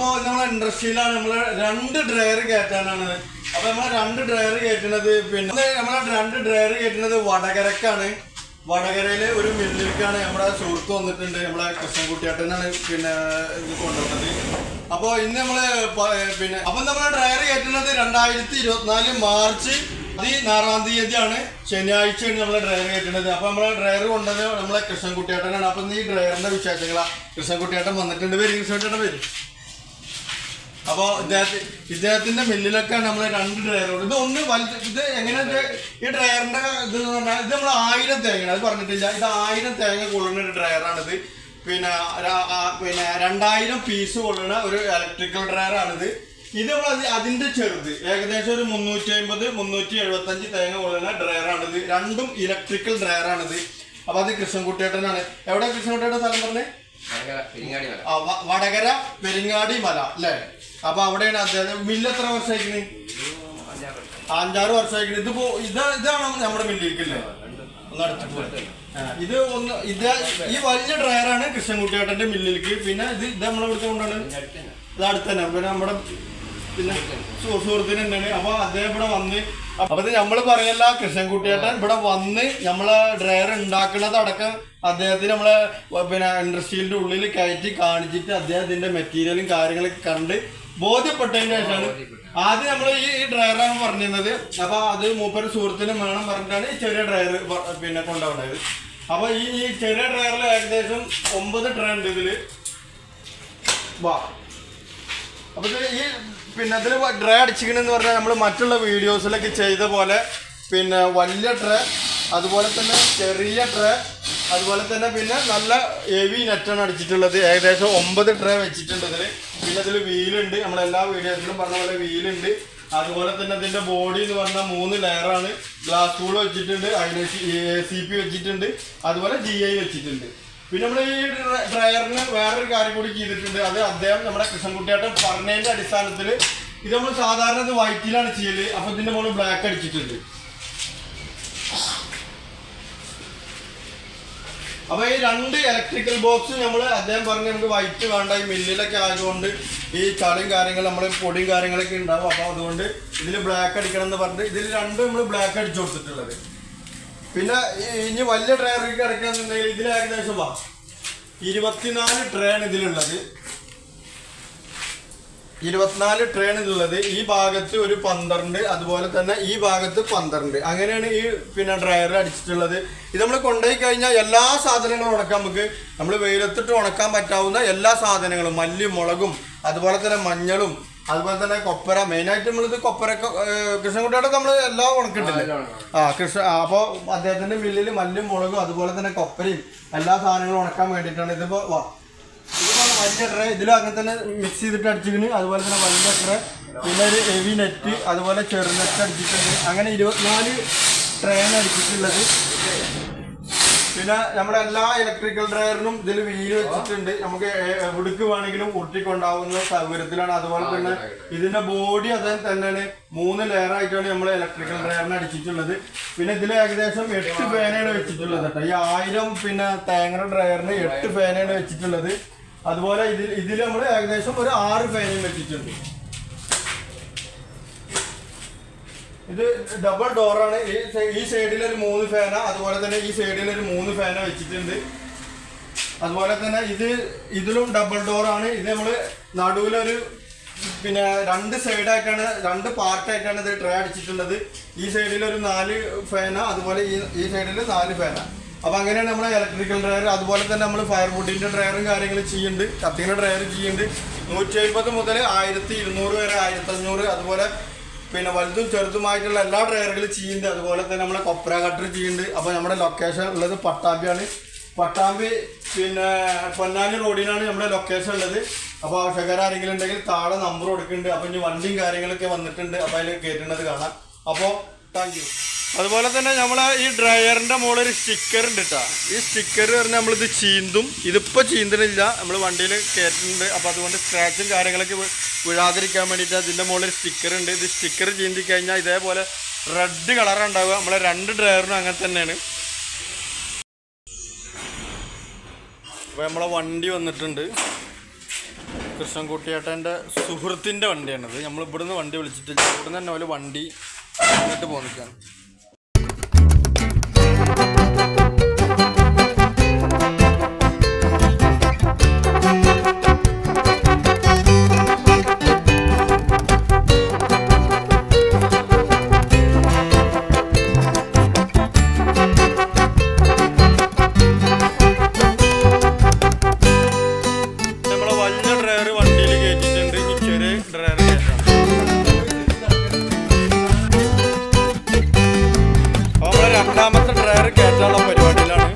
അപ്പൊ നമ്മളെ ഇൻഡസ്ട്രിയിലാണ് നമ്മൾ രണ്ട് ഡ്രയർ കയറ്റാനാണ്. അപ്പോൾ നമ്മൾ രണ്ട് ഡ്രയർ കയറ്റുന്നത് പിന്നെ നമ്മളെ രണ്ട് ഡ്രയർ കയറ്റുന്നത് വടകരക്കാണ്. വടകരയിലെ ഒരു മില്ലിലേക്കാണ് നമ്മുടെ സുഹൃത്ത് വന്നിട്ടുണ്ട്. നമ്മളെ കൃഷ്ണൻകുട്ടിയാട്ടനാണ് പിന്നെ ഇത് കൊണ്ടുവന്നത്. അപ്പോൾ ഇന്ന് നമ്മൾ പിന്നെ അപ്പൊ നമ്മൾ ഡ്രയർ കയറ്റുന്നത് രണ്ടായിരത്തി ഇരുപത്തിനാല് മാർച്ച് പതിനാറാം തീയതിയാണ്. ശനിയാഴ്ചയാണ് നമ്മൾ ഡ്രയർ കയറ്റുന്നത്. അപ്പൊ നമ്മളെ ഡ്രയർ കൊണ്ടത് നമ്മളെ കൃഷ്ണൻകുട്ടിയാട്ടനാണ്. അപ്പൊ ഈ ഡ്രയറിന്റെ വിശേഷങ്ങളാ. കൃഷ്ണൻകുട്ടിയാട്ടൻ വന്നിട്ടുണ്ട്. വരും കൃഷ്ണൻകുട്ടിയാട്ടൻ വരും. അപ്പൊ ഇദ്ദേഹത്തെ ഇദ്ദേഹത്തിന്റെ മില്ലിലൊക്കെ നമ്മൾ രണ്ട് ഡ്രയറുകൾ ഇത് ഒന്ന് വലുത് ഇത് എങ്ങനെ ഈ ഡ്രയറിന്റെ ഇത് എന്ന് പറഞ്ഞാൽ ഇത് നമ്മൾ ആയിരം തേങ്ങയാണ്. അത് പറഞ്ഞിട്ടില്ല. ഇത് ആയിരം തേങ്ങ കൊള്ളുന്ന ഒരു ഡ്രയറാണിത് പിന്നെ പിന്നെ രണ്ടായിരം പീസ് കൊള്ളുന്ന ഒരു ഇലക്ട്രിക്കൽ ഡ്രയറാണിത് ഇത് നമ്മൾ അത് അതിന്റെ ചെറുത്. ഏകദേശം ഒരു മുന്നൂറ്റി അമ്പത് മുന്നൂറ്റി എഴുപത്തി അഞ്ച് തേങ്ങ കൊള്ളുന്ന ഡ്രയറാണിത് രണ്ടും ഇലക്ട്രിക്കൽ ഡ്രയറാണിത് അപ്പൊ അത് കൃഷ്ണൻകുട്ടിയേട്ടനാണ് എവിടെ കൃഷ്ണൻകുട്ടിയുടെ സ്ഥലം പറഞ്ഞേ? വടകര പെരിങ്ങാടി മല അല്ലേ? അപ്പൊ അവിടെയാണ് അദ്ദേഹം മില്ല് എത്ര വർഷമായിരിക്കുന്നത് അഞ്ചാറ് വർഷമായിരിക്കുന്നത് ഇതിപ്പോ ഇത് ഇതാണ് നമ്മുടെ മില്ലിരിക്കല്ലേ ഒന്ന് അടുത്ത് പോയി. ഇത് ഒന്ന് ഇത് ഈ വലിയ ഡ്രയറാണ് കൃഷ്ണൻകുട്ടിയേട്ടന്റെ മില്ലിലേക്ക് പിന്നെ ഇത് ഇത് നമ്മളെ ഇവിടുത്തെ കൊണ്ടാണ്? ഇത് അടുത്ത് തന്നെ പിന്നെ നമ്മുടെ പിന്നെ സുഹൃത്തിന് തന്നെയാണ്. അപ്പൊ അദ്ദേഹം ഇവിടെ വന്ന് അപ്പൊ നമ്മൾ പറയല്ല കൃഷ്ണൻകുട്ടിയേട്ടൻ ഇവിടെ വന്ന് നമ്മളെ ഡ്രയർ ഉണ്ടാക്കുന്നത് അടക്കം അദ്ദേഹത്തിന് നമ്മളെ പിന്നെ ഇൻഡസ്ട്രീലിന്റെ ഉള്ളിൽ കയറ്റി കാണിച്ചിട്ട് അദ്ദേഹത്തിന്റെ മെറ്റീരിയലും കാര്യങ്ങളൊക്കെ കണ്ട് ബോധ്യപ്പെട്ടതിന് ശേഷമാണ്. ആദ്യം നമ്മൾ ഈ ഡ്രയറാണ് പറഞ്ഞിരുന്നത്. അപ്പൊ അത് മൂപ്പര് സുഹൃത്തിനും വേണം പറഞ്ഞിട്ടാണ് ഈ ചെറിയ ഡ്രയർ പിന്നെ കൊണ്ടുപോകുന്നത്. അപ്പൊ ഈ ഈ ചെറിയ ഡ്രയറിൽ ഏകദേശം ഒമ്പത് ട്രേ ഉണ്ട് ഇതിൽ. വാ. അപ്പൊ ഈ പിന്നെ അതിൽ ഡ്രൈ അടിച്ചിക്കണെന്ന് പറഞ്ഞാൽ നമ്മൾ മറ്റുള്ള വീഡിയോസിലൊക്കെ ചെയ്ത പോലെ പിന്നെ വലിയ ട്രേ അതുപോലെ തന്നെ ചെറിയ ട്രേ അതുപോലെ തന്നെ പിന്നെ നല്ല ഹെവി നെറ്റാണ് അടിച്ചിട്ടുള്ളത്. ഏകദേശം ഒമ്പത് ട്രേ വെച്ചിട്ടുണ്ട് ഇതിൽ പിന്നെ ഇതിൽ വീലുണ്ട് നമ്മളെല്ലാ വീഡിയോസിലും പറഞ്ഞ പോലെ വീലുണ്ട് അതുപോലെ തന്നെ ഇതിന്റെ ബോഡി എന്ന് പറഞ്ഞാൽ മൂന്ന് ലെയറാണ് ഗ്ലാസ് ടൂൾ വെച്ചിട്ടുണ്ട്. അതിന് സി പി വെച്ചിട്ടുണ്ട്. അതുപോലെ ജി ഐ വെച്ചിട്ടുണ്ട്. പിന്നെ നമ്മൾ ഈ ഡ്ര- ഡ്രയറിന് വേറൊരു കാര്യം കൂടി ചെയ്തിട്ടുണ്ട്. അത് അദ്ദേഹം നമ്മുടെ കൃഷ്ണൻകുട്ടിയാട്ടം പറഞ്ഞതിന്റെ അടിസ്ഥാനത്തിൽ ഇത് നമ്മൾ സാധാരണ ഇത് വൈറ്റിലാണ് ചെയ്യൽ. അപ്പം ഇതിന്റെ മുകളിൽ ബ്ലാക്ക് അടിച്ചിട്ടുണ്ട്. അപ്പൊ ഈ രണ്ട് ഇലക്ട്രിക്കൽ ബോക്സ് നമ്മൾ അദ്ദേഹം പറഞ്ഞ നമുക്ക് വൈറ്റ് വേണ്ട ഈ മില്ലിലൊക്കെ ആയതുകൊണ്ട് ഈ ചളിയും കാര്യങ്ങൾ നമ്മൾ പൊടിയും കാര്യങ്ങളൊക്കെ ഉണ്ടാവും. അപ്പൊ അതുകൊണ്ട് ഇതിൽ ബ്ലാക്ക് അടിക്കണം എന്ന് പറഞ്ഞിട്ട് ഇതിൽ രണ്ടും നമ്മൾ ബ്ലാക്ക് അടിച്ചു കൊടുത്തിട്ടുള്ളത്. പിന്നെ ഇനി വലിയ ട്രെയിനൊക്കെ അടയ്ക്കണമെന്നുണ്ടെങ്കിൽ ഇതിൽ ഏകദേശം വാ ഇരുപത്തിനാല് ട്രെയിൻ ഇതിലുള്ളത്. ഇരുപത്തിനാല് ട്രെയിൻ ഉള്ളത് ഈ ഭാഗത്ത് ഒരു പന്ത്രണ്ട് അതുപോലെ തന്നെ ഈ ഭാഗത്ത് പന്ത്രണ്ട്. അങ്ങനെയാണ് ഈ പിന്നെ ഡ്രയറിൽ അടിച്ചിട്ടുള്ളത്. ഇത് നമ്മൾ കൊണ്ടുപോയി കഴിഞ്ഞാൽ എല്ലാ സാധനങ്ങളും ഉണക്കാൻ നമുക്ക്. നമ്മൾ വെയിലത്തിട്ട് ഉണക്കാൻ പറ്റാവുന്ന എല്ലാ സാധനങ്ങളും മല്ലിയും മുളകും അതുപോലെ തന്നെ മഞ്ഞളും അതുപോലെ തന്നെ കൊപ്പര മെയിനായിട്ട് നമ്മളിത് കൊപ്പര കൃഷ്ണൻകുട്ടിയുടെ നമ്മൾ എല്ലാം ഉണക്കിട്ടില്ല ആ കൃഷ്ണ അപ്പോൾ അദ്ദേഹത്തിന്റെ മില്ലിൽ മല്ലും മുളകും അതുപോലെ തന്നെ കൊപ്പരയും എല്ലാ സാധനങ്ങളും ഉണക്കാൻ വേണ്ടിയിട്ടാണ് ഇതിപ്പോ വാ ഇതിപ്പോ വലിയ ഇതിലും അങ്ങനെ തന്നെ മിക്സ് ചെയ്തിട്ട് അടിച്ചിരിക്കുന്നു. അതുപോലെ തന്നെ വലിയ ട്രേ പിന്നെ ഒരു ഹെവി നെറ്റ് അതുപോലെ ചെറു നെറ്റ് അടിച്ചിട്ടുണ്ട്. അങ്ങനെ ഇരുപത്തിനാല് ട്രെയിൻ അടിച്ചിട്ടുള്ളത്. പിന്നെ നമ്മുടെ എല്ലാ ഇലക്ട്രിക്കൽ ഡ്രയറിനും ഇതിൽ വീൽ വെച്ചിട്ടുണ്ട്. നമുക്ക് എവിടേക്ക് വേണമെങ്കിലും ഉരുട്ടിക്കൊണ്ടാവുന്ന സൗകര്യത്തിലാണ്. അതുപോലെ തന്നെ ഇതിന്റെ ബോഡി അതെ തന്നെയാണ്. മൂന്ന് ലെയർ ആയിട്ടാണ് നമ്മൾ ഇലക്ട്രിക്കൽ ഡ്രയറിന് അടിച്ചിട്ടുള്ളത്. പിന്നെ ഇതിൽ ഏകദേശം എട്ട് ഫാനാണ് വെച്ചിട്ടുള്ളത് കേട്ടോ. ഈ ആയിരം പിന്നെ തേങ്ങ ഡ്രയറിന് എട്ട് ഫാനാണ് വെച്ചിട്ടുള്ളത്. അതുപോലെ ഇതിൽ ഇതിൽ നമ്മൾ ഏകദേശം ഒരു ആറ് ഫാനും വെച്ചിട്ടുണ്ട്. ഇത് ഡബിൾ ഡോറാണ് ഈ സൈഡിൽ ഒരു മൂന്ന് ഫാന അതുപോലെ തന്നെ ഈ സൈഡിൽ ഒരു മൂന്ന് ഫാന വെച്ചിട്ടുണ്ട്. അതുപോലെ തന്നെ ഇത് ഇതിലും ഡബിൾ ഡോറാണ് ഇത് നമ്മൾ നടുവിലൊരു പിന്നെ രണ്ട് സൈഡായിട്ടാണ് രണ്ട് പാർട്ടായിട്ടാണ് ഇത് ട്രേ അടിച്ചിട്ടുള്ളത്. ഈ സൈഡിൽ ഒരു നാല് ഫാന അതുപോലെ ഈ ഈ സൈഡിൽ നാല് ഫാന അപ്പൊ അങ്ങനെയാണ് നമ്മൾ ഇലക്ട്രിക്കൽ ഡ്രയർ അതുപോലെ തന്നെ നമ്മൾ ഫയർ ഫയർവുഡിന്റെ ഡ്രയറും കാര്യങ്ങളും ചെയ്യുന്നുണ്ട്. കത്തിയുടെ ഡ്രയർ ചെയ്യുന്നുണ്ട്. നൂറ്റി അമ്പത് മുതൽ ആയിരത്തി ഇരുന്നൂറ് വരെ ആയിരത്തി അഞ്ഞൂറ് അതുപോലെ പിന്നെ വലുതും ചെറുതുമായിട്ടുള്ള എല്ലാ ഡ്രയറുകളും ചെയ്യുന്നുണ്ട്. അതുപോലെ തന്നെ നമ്മളെ കൊപ്ര കട്ടർ ചെയ്യുന്നുണ്ട്. അപ്പോൾ നമ്മുടെ ലൊക്കേഷൻ ഉള്ളത് പട്ടാമ്പിയാണ്. പട്ടാമ്പി പിന്നെ പൊന്നാനി റോഡിനാണ് നമ്മുടെ ലൊക്കേഷൻ ഉള്ളത്. അപ്പോൾ ആവശ്യക്കാർ ആരെങ്കിലും ഉണ്ടെങ്കിൽ താഴെ നമ്പർ കൊടുക്കുന്നുണ്ട്. അപ്പോൾ ഇനി വണ്ടിയും കാര്യങ്ങളൊക്കെ വന്നിട്ടുണ്ട്. അപ്പോൾ അതിൽ കയറ്റുന്നത് കാണാം. അപ്പോൾ താങ്ക് അതുപോലെ തന്നെ നമ്മൾ ഈ ഡ്രയറിന്റെ മുകളിൽ ഒരു സ്റ്റിക്കർ ഉണ്ട് കേട്ടോ ഈ സ്റ്റിക്കർ പറഞ്ഞാൽ നമ്മളിത് ചീന്തും ഇതിപ്പോൾ ചീന്തണില്ല. നമ്മൾ വണ്ടിയിൽ കയറ്റുന്നുണ്ട് അപ്പോൾ അതുകൊണ്ട് സ്ക്രാച്ചും കാര്യങ്ങളൊക്കെ വീഴാതിരിക്കാൻ വേണ്ടിയിട്ട് അതിന്റെ മുകളിൽ സ്റ്റിക്കർ ഉണ്ട്. ഇത് സ്റ്റിക്കർ ചീന്തി കഴിഞ്ഞാൽ ഇതേപോലെ റെഡ് കളറാണ് ഉണ്ടാവുക. നമ്മളെ രണ്ട് ഡ്രയറിനും അങ്ങനെ തന്നെയാണ്. അപ്പോൾ നമ്മളെ വണ്ടി വന്നിട്ടുണ്ട്. കൃഷ്ണൻകുട്ടിയേട്ടന്റെ സുഹൃത്തിന്റെ വണ്ടിയാണിത്. നമ്മൾ ഇവിടുന്ന് വണ്ടി വിളിച്ചിട്ടില്ല ഇവിടുന്ന് തന്നെ ഒരു വണ്ടി എന്നിട്ട് പോന്നിക്കാണ് കയറി കയറ്റാനുള്ള പരിപാടിയിലാണ്